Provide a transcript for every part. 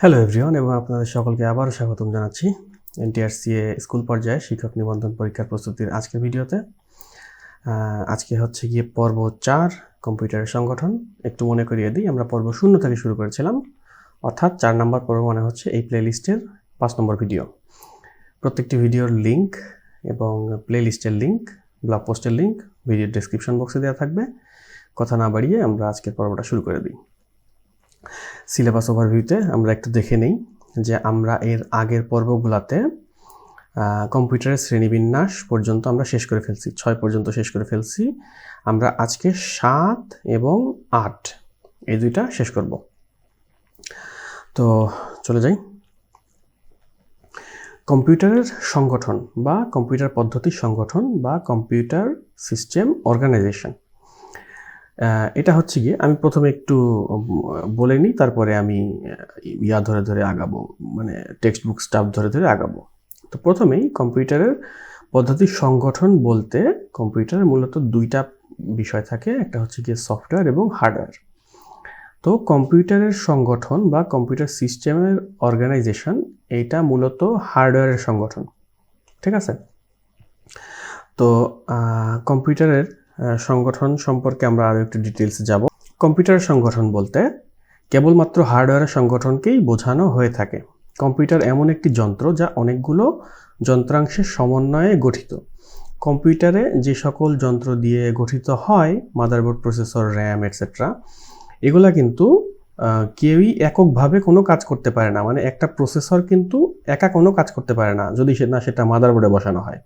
Hello everyone এবং আপনাদের সকলকে আবারও স্বাগতম জানাচ্ছি এনটিআরসিএ স্কুল পর্যায়ে শিক্ষক নিবন্ধন পরীক্ষার প্রস্তুতির আজকের ভিডিওতে। আজকে হচ্ছে গিয়ে পর্ব চার, কম্পিউটারের সংগঠন। একটু মনে করিয়ে দিই, আমরা পর্ব শূন্য থেকে শুরু করেছিলাম। অর্থাৎ চার নম্বর পর্ব মানে হচ্ছে এই প্লেলিস্টের পাঁচ নম্বর ভিডিও। প্রত্যেকটি ভিডিওর লিঙ্ক এবং প্লেলিস্টের লিঙ্ক ব্লগ পোস্টের লিঙ্ক ভিডিওর ডেসক্রিপশন বক্সে দেওয়া থাকবে। কথা না বাড়িয়ে আমরা আজকের পর্বটা শুরু করে দিই। সিলেবাস ওভারভিউতে আমরা একটু দেখে নেই যে আমরা এর আগের পর্বগুলোতে কম্পিউটারের শ্রেণীবিন্যাস পর্যন্ত আমরা শেষ করে ফেলছি, ছয় পর্যন্ত শেষ করে ফেলছি। আমরা আজকে সাত এবং আট, এই দুইটা শেষ করব। তো চলে যাই। কম্পিউটারের সংগঠন বা কম্পিউটার পদ্ধতির সংগঠন বা কম্পিউটার সিস্টেম অর্গানাইজেশন। এটা হচ্ছে গিয়ে আমি প্রথমে একটু বলে নিই, তারপরে আমি ইয়া ধরে ধরে আগাবো মানে টেক্সট বুক স্টাফ ধরে ধরে আগাবো। তো প্রথমেই কম্পিউটারের পদ্ধতির সংগঠন বলতে কম্পিউটারের মূলত দুইটা বিষয় থাকে, একটা হচ্ছে গিয়ে সফটওয়্যার এবং হার্ডওয়্যার তো কম্পিউটারের সংগঠন বা কম্পিউটার সিস্টেমের অর্গানাইজেশন এইটা মূলত হার্ডওয়্যারের সংগঠন, ঠিক আছে? তো কম্পিউটারের সংগঠন সম্পর্কে আমরা আরও একটু ডিটেলস যাব। কম্পিউটারের সংগঠন বলতে কেবলমাত্র হার্ডওয়্যারের সংগঠনকেই বোঝানো হয়ে থাকে। কম্পিউটার এমন একটি যন্ত্র যা অনেকগুলো যন্ত্রাংশের সমন্বয়ে গঠিত। কম্পিউটারে যে সকল যন্ত্র দিয়ে গঠিত হয় মাদারবোর্ড প্রসেসর র্যাম এটসেট্রা এগুলা কিন্তু কেউই এককভাবে কোনো কাজ করতে পারে না। মানে একটা প্রসেসর কিন্তু একা কোনো কাজ করতে পারে না, যদি সে, না সেটা মাদারবোর্ডে বসানো হয়।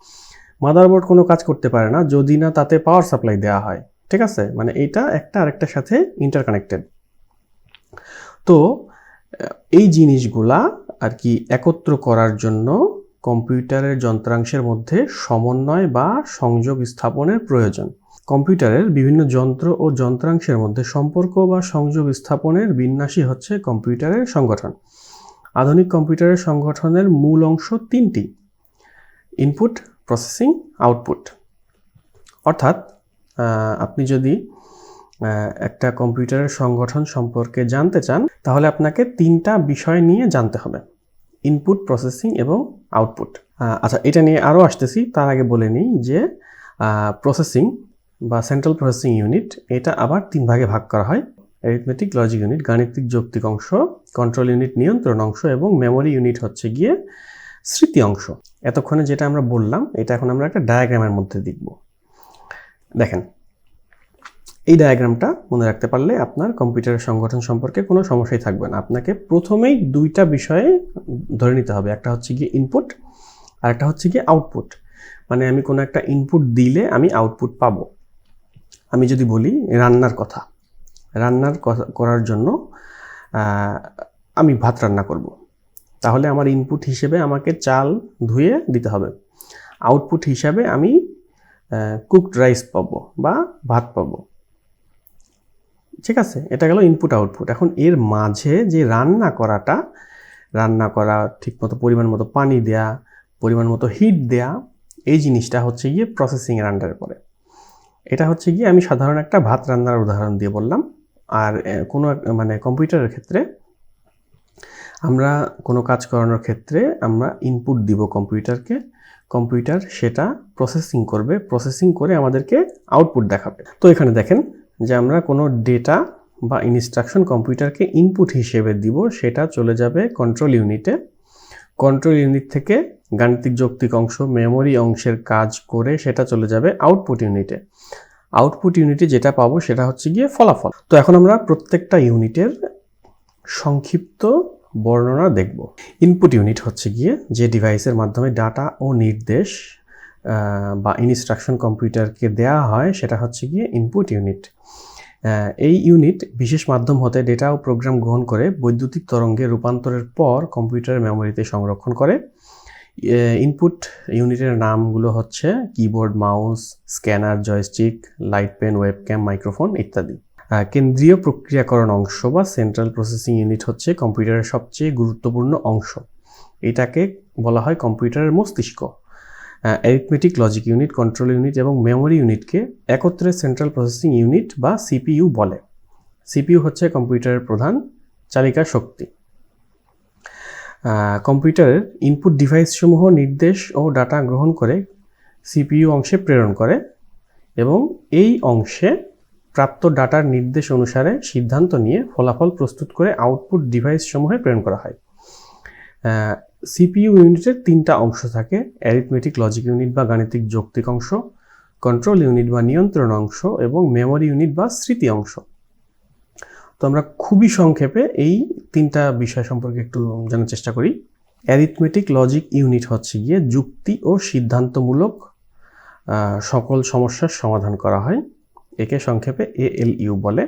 মাদারবোর্ড কোনো কাজ করতে পারে না, যদি না তাতে পাওয়ার সাপ্লাই দেওয়া হয়, ঠিক আছে? মানে এটা একটা আরেকটার সাথে ইন্টারকানেক্টেড তো এই জিনিসগুলা আর কি একত্র করার জন্য কম্পিউটারের যন্ত্রাংশের মধ্যে সমন্বয় বা সংযোগ স্থাপনের প্রয়োজন। কম্পিউটারের বিভিন্ন যন্ত্র ও যন্ত্রাংশের মধ্যে সম্পর্ক বা সংযোগ স্থাপনের বিন্যাসই হচ্ছে কম্পিউটারের সংগঠন। আধুনিক কম্পিউটারের সংগঠনের মূল অংশ তিনটি। ইনপুট প্রসেসিং আউটপুট অর্থাৎ আপনি যদি একটা কম্পিউটারের সংগঠন সম্পর্কে জানতে চান, তাহলে আপনাকে তিনটা বিষয় নিয়ে জানতে হবে। ইনপুট প্রসেসিং এবং আউটপুট আচ্ছা এটা নিয়ে আরও আসতেছি। তার আগে বলে নিই যে প্রসেসিং বা সেন্ট্রাল প্রসেসিং ইউনিট এটা আবার তিন ভাগে ভাগ করা হয়। অ্যারিথমেটিক লজিক ইউনিট গাণিতিক, যৌক্তিক অংশ কন্ট্রোল ইউনিট নিয়ন্ত্রণ অংশ এবং মেমোরি ইউনিট হচ্ছে গিয়ে স্মৃতি অংশ। এতক্ষণে যেটা আমরা বললাম, এটা এখন আমরা একটা ডায়াগ্রামের মধ্যে দেখব। দেখেন, এই ডায়াগ্রামটা মনে রাখতে পারলে আপনার কম্পিউটারের সংগঠন সম্পর্কে কোনো সমস্যাই থাকবে না। আপনাকে প্রথমেই দুইটা বিষয়ে ধরে নিতে হবে। একটা হচ্ছে গিয়ে ইনপুট আর একটা হচ্ছে গিয়ে আউটপুট মানে আমি কোনো একটা ইনপুট দিলে আমি আউটপুট পাবো। আমি যদি বলি রান্নার কথা, রান্নার করার জন্য আমি ভাত রান্না করব। তাহলে আমার ইনপুট হিসেবে আমাকে চাল ধুয়ে দিতে হবে। আউটপুট হিসাবে আমি কুকড রাইস পাবো বা ভাত পাবো। ঠিক আছে? এটা গেল ইনপুট আউটপুট এখন এর মাঝে যে রান্না করাটা, রান্না করা, ঠিকমতো পরিমাণ মতো পানি দেয়া, পরিমাণ মতো হিট দেয়া, এই জিনিসটা হচ্ছে গিয়ে প্রসেসিংয়ের আন্ডারে পড়ে এটা হচ্ছে গিয়ে আমি সাধারণ একটা ভাত রান্নার উদাহরণ দিয়ে বললাম। আর কোনো মানে কম্পিউটারের ক্ষেত্রে আমরা কোনো কাজ করানোর ক্ষেত্রে আমরা ইনপুট দিব কম্পিউটারকে কম্পিউটার সেটা প্রসেসিং করবে প্রসেসিং করে আমাদেরকে আউটপুট দেখাবে। তো এখানে দেখেন যে আমরা কোনো ডেটা বা ইনস্ট্রাকশন কম্পিউটারকে ইনপুট হিসেবে দিব, সেটা চলে যাবে কন্ট্রোল ইউনিটে কন্ট্রোল ইউনিট থেকে গাণিতিক যৌক্তিক অংশ মেমোরি অংশের কাজ করে সেটা চলে যাবে আউটপুট ইউনিটে আউটপুট ইউনিটে যেটা পাবো সেটা হচ্ছে গিয়ে ফলাফল। তো এখন আমরা প্রত্যেকটা ইউনিটের সংক্ষিপ্ত বর্ণনা দেখব। ইনপুট ইউনিট হচ্ছে গিয়ে যে ডিভাইসের মাধ্যমে ডাটা ও নির্দেশ বা ইনস্ট্রাকশন কম্পিউটারকে দেয়া হয়, সেটা হচ্ছে গিয়ে ইনপুট ইউনিট এই ইউনিট বিশেষ মাধ্যম হতে ডেটা ও প্রোগ্রাম গ্রহণ করে, বৈদ্যুতিক তরঙ্গে রূপান্তরের পর কম্পিউটারের মেমোরিতে সংরক্ষণ করে। ইনপুট ইউনিটের নামগুলো হচ্ছে keyboard mouse scanner joystick light pen web webcam microphone ইত্যাদি। কেন্দ্রীয় প্রক্রিয়াকরণ অংশ বা সেন্ট্রাল প্রসেসিং ইউনিট হচ্ছে কম্পিউটারের সবচেয়ে গুরুত্বপূর্ণ অংশ। এটাকে বলা হয় কম্পিউটারের মস্তিষ্ক। Arithmetic logic unit control unit এবং মেমোরি ইউনিটকে একত্রে সেন্ট্রাল প্রসেসিং ইউনিট বা সিপিইউ বলে। সিপিইউ হচ্ছে কম্পিউটারের প্রধান চালিকা শক্তি। কম্পিউটারের ইনপুট ডিভাইসসমূহ নির্দেশ ও ডাটা গ্রহণ করে সিপিইউ অংশে প্রেরণ করে এবং এই অংশে প্রাপ্ত ডাটার নির্দেশ অনুসারে সিদ্ধান্ত নিয়ে ফলাফল প্রস্তুত করে আউটপুট ডিভাইস সমূহে প্রেরণ করা হয়। সিপিইউ ইউনিটের তিনটা অংশ থাকে অ্যারিথমেটিক লজিক ইউনিট বা গাণিতিক যৌক্তিক অংশ কন্ট্রোল ইউনিট বা নিয়ন্ত্রণ অংশ এবং মেমোরি ইউনিট বা স্মৃতি অংশ। তো আমরা খুবই সংক্ষেপে এই তিনটা বিষয় সম্পর্কে একটু জানার চেষ্টা করি। অ্যারিথমেটিক লজিক ইউনিট হচ্ছে গিয়ে যুক্তি ও সিদ্ধান্তমূলক সকল সমস্যার সমাধান করা হয়। একে সংক্ষেপে এএলইউ বলে।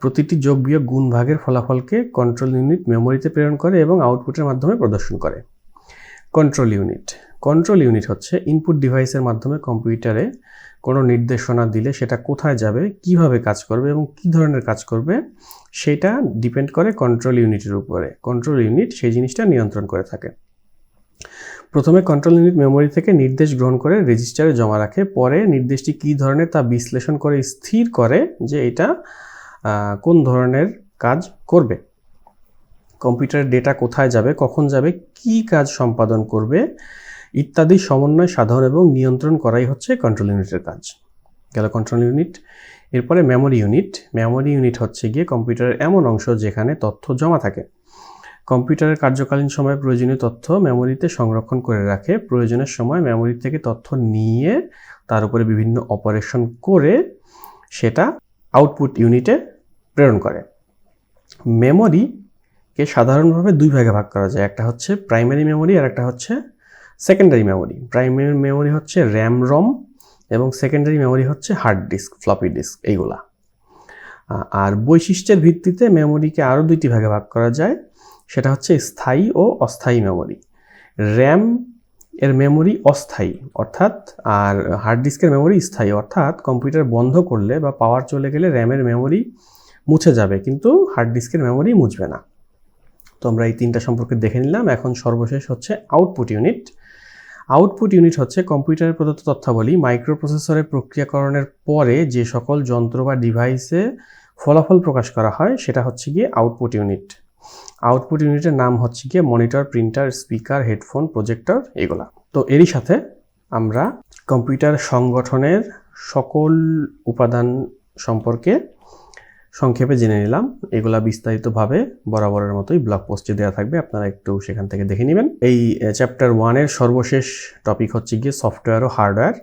প্রতিটি যোগ বিয়োগ গুণ ভাগের ফলাফলকে কন্ট্রোল ইউনিট মেমোরিতে প্রেরণ করে এবং আউটপুটের মাধ্যমে প্রদর্শন করে। কন্ট্রোল ইউনিট কন্ট্রোল ইউনিট হচ্ছে ইনপুট ডিভাইসের মাধ্যমে কম্পিউটারে কোনো নির্দেশনা দিলে সেটা কোথায় যাবে, কীভাবে কাজ করবে এবং কী ধরনের কাজ করবে, সেটা ডিপেন্ড করে কন্ট্রোল ইউনিটের উপরে। কন্ট্রোল ইউনিট সেই জিনিসটা নিয়ন্ত্রণ করে থাকে। প্রথমে কন্ট্রোল ইউনিট মেমোরি থেকে নির্দেশ গ্রহণ করে রেজিস্টারে জমা রাখে, পরে নির্দেশটি কী ধরনের তা বিশ্লেষণ করে, স্থির করে যে এটা কোন ধরনের কাজ করবে। কম্পিউটারের ডেটা কোথায় যাবে, কখন যাবে, কি কাজ সম্পাদন করবে, ইত্যাদি সমন্বয় সাধন এবং নিয়ন্ত্রণ করাই হচ্ছে কন্ট্রোল ইউনিটের কাজ। গেল কন্ট্রোল ইউনিট এরপরে মেমোরি ইউনিট মেমোরি ইউনিট হচ্ছে গিয়ে কম্পিউটারের এমন অংশ যেখানে তথ্য জমা থাকে। কম্পিউটারের কার্যকালীন সময়ে প্রয়োজনীয় তথ্য মেমোরিতে সংরক্ষণ করে রাখে। প্রয়োজনের সময় মেমোরি থেকে তথ্য নিয়ে তার উপরে বিভিন্ন অপারেশন করে সেটা আউটপুট ইউনিটে প্রেরণ করে। মেমোরিকে সাধারণভাবে দুই ভাগে ভাগ করা যায়। একটা হচ্ছে প্রাইমারি মেমোরি আর একটা হচ্ছে সেকেন্ডারি মেমোরি প্রাইমারি মেমোরি হচ্ছে র্যাম রম এবং সেকেন্ডারি মেমোরি হচ্ছে হার্ড ডিস্ক ফ্লপি ডিস্ক এইগুলা। আর বৈশিষ্ট্যের ভিত্তিতে মেমোরিকে আরও দুইটি ভাগে ভাগ করা যায়। সেটা হচ্ছে স্থায়ী ও অস্থায়ী মেমোরি র্যাম এর মেমোরি অস্থায়ী, অর্থাৎ, আর হার্ড ডিস্কের মেমোরি স্থায়ী, অর্থাৎ কম্পিউটার বন্ধ করলে বা পাওয়ার চলে গেলে র্যামের মেমোরি মুছে যাবে, কিন্তু হার্ড ডিস্কের মেমোরি মুছবে না। তো আমরা এই তিনটা সম্পর্কে দেখে নিলাম। এখন সর্বশেষ হচ্ছে আউটপুট ইউনিট আউটপুট ইউনিট হচ্ছে কম্পিউটারের প্রদত্ত তথ্যাবলী মাইক্রোপ্রসেসরে প্রক্রিয়াকরণের পরে যে সকল যন্ত্র বা ডিভাইসে ফলাফল প্রকাশ করা হয়, সেটা হচ্ছে গিয়ে আউটপুট ইউনিট আউটপুট ইউনিটের নাম হচ্ছে গিয়ে monitor, printer, speaker, headphone, projector এগুলা। তো এরই সাথে আমরা কম্পিউটার সংগঠনের সকল উপাদান সম্পর্কে সংক্ষেপে জেনে নিলাম। এগুলা বিস্তারিতভাবে বরাবরের মতোই ব্লগ পোস্টে দেওয়া থাকবে। আপনারা একটু সেখান থেকে দেখে নেবেন। এই চ্যাপ্টার ওয়ানের সর্বশেষ টপিক হচ্ছে গিয়ে সফটওয়্যার ও হার্ডওয়্যার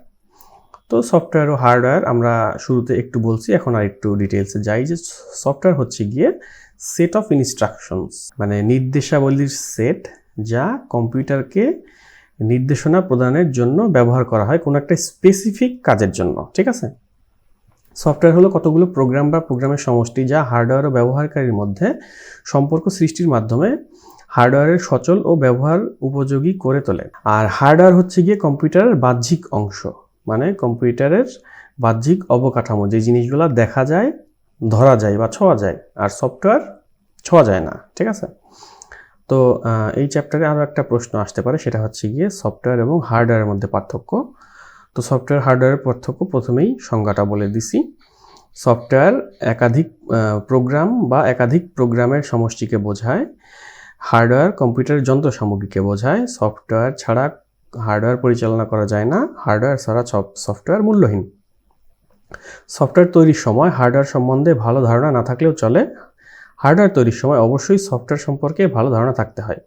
তো সফটওয়্যার ও হার্ডওয়্যার আমরা শুরুতে একটু বলছি, এখন আর একটু ডিটেলসে যাই যে সফটওয়্যার হচ্ছে গিয়ে সেট অফ ইনস্ট্রাকশনস মানে নির্দেশাবলীর সেট যা কম্পিউটারকে নির্দেশনা প্রদানের জন্য ব্যবহার করা হয় কোনো একটা স্পেসিফিক কাজের জন্য, ঠিক আছে? সফটওয়্যার হলো কতগুলো প্রোগ্রাম বা প্রোগ্রামের সমষ্টি যা হার্ডওয়্যার ও ব্যবহারকারীর মধ্যে সম্পর্ক সৃষ্টির মাধ্যমে হার্ডওয়্যারের সচল ও ব্যবহার উপযোগী করে তোলে। আর হার্ডওয়্যার হচ্ছে গিয়ে কম্পিউটারের বাহ্যিক অংশ মানে কম্পিউটারের বাহ্যিক অবকাঠামো, যে জিনিসগুলো দেখা যায় ধরা যায় বা ছোঁয়া যায়, আর সফটওয়্যার ছোঁয়া যায় না, ঠিক আছে? তো এই চ্যাপ্টারে আরও একটা প্রশ্ন আসতে পারে, সেটা হচ্ছে গিয়ে সফটওয়্যার এবং হার্ডওয়্যারের মধ্যে পার্থক্য। তো সফটওয়্যার হার্ডওয়্যারের পার্থক্য প্রথমেই সংজ্ঞাটা বলে দিছি। সফটওয়্যার একাধিক প্রোগ্রাম বা একাধিক প্রোগ্রামের সমষ্টিকে বোঝায় হার্ডওয়্যার কম্পিউটারের যন্ত্র সামগ্রীকে বোঝায়। সফটওয়্যার ছাড়া হার্ডওয়্যার পরিচালনা করা যায় না হার্ডওয়্যার ছাড়া সফটওয়্যার মূল্যহীন। সফটওয়্যার তৈরির সময়, হার্ডওয়্যার সম্বন্ধে ভালো ধারণা না থাকলেও চলে। হার্ডওয়্যার তৈরির সময় অবশ্যই সফটওয়্যার সম্পর্কে ভালো ধারণা থাকতে হয়।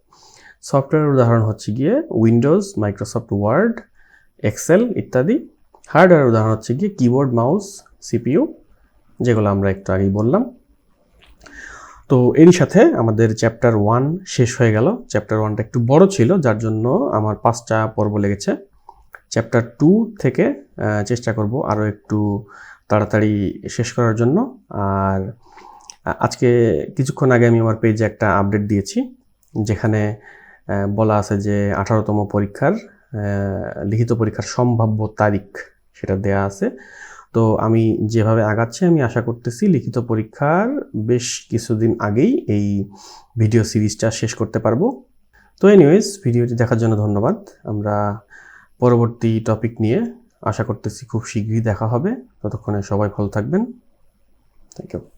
সফটওয়্যারের উদাহরণ হচ্ছে গিয়ে উইন্ডোজ মাইক্রোসফট ওয়ার্ড এক্সেল ইত্যাদি। হার্ডওয়্যারের উদাহরণ হচ্ছে গিয়ে কিবোর্ড, মাউস, সিপিইউ, যেগুলো আমরা একটু আগেই বললাম। তো এরই সাথে আমাদের চ্যাপ্টার ওয়ান শেষ হয়ে গেল। চ্যাপ্টার ওয়ানটা একটু বড় ছিল, যার জন্য আমার পাঁচটা পর্ব লেগেছে। চ্যাপ্টার টু থেকে চেষ্টা করব আরও একটু তাড়াতাড়ি শেষ করার জন্য। আর আজকে কিছুক্ষণ আগে আমি আমার পেজে একটা আপডেট দিয়েছি, যেখানে বলা আছে যে আঠারোতম পরীক্ষার লিখিত পরীক্ষার সম্ভাব্য তারিখ সেটা দেয়া আছে। তো আমি যেভাবে আগাচ্ছি আমি আশা করতেছি লিখিত পরীক্ষার বেশ কিছুদিন আগেই এই ভিডিও সিরিজটা শেষ করতে পারব। তো এনিওয়েজ ভিডিওটি দেখার জন্য ধন্যবাদ। আমরা পরবর্তী টপিক নিয়ে আশা করতেছি খুব শীঘ্রই দেখা হবে। ততক্ষণে সবাই ভালো থাকবেন। Thank you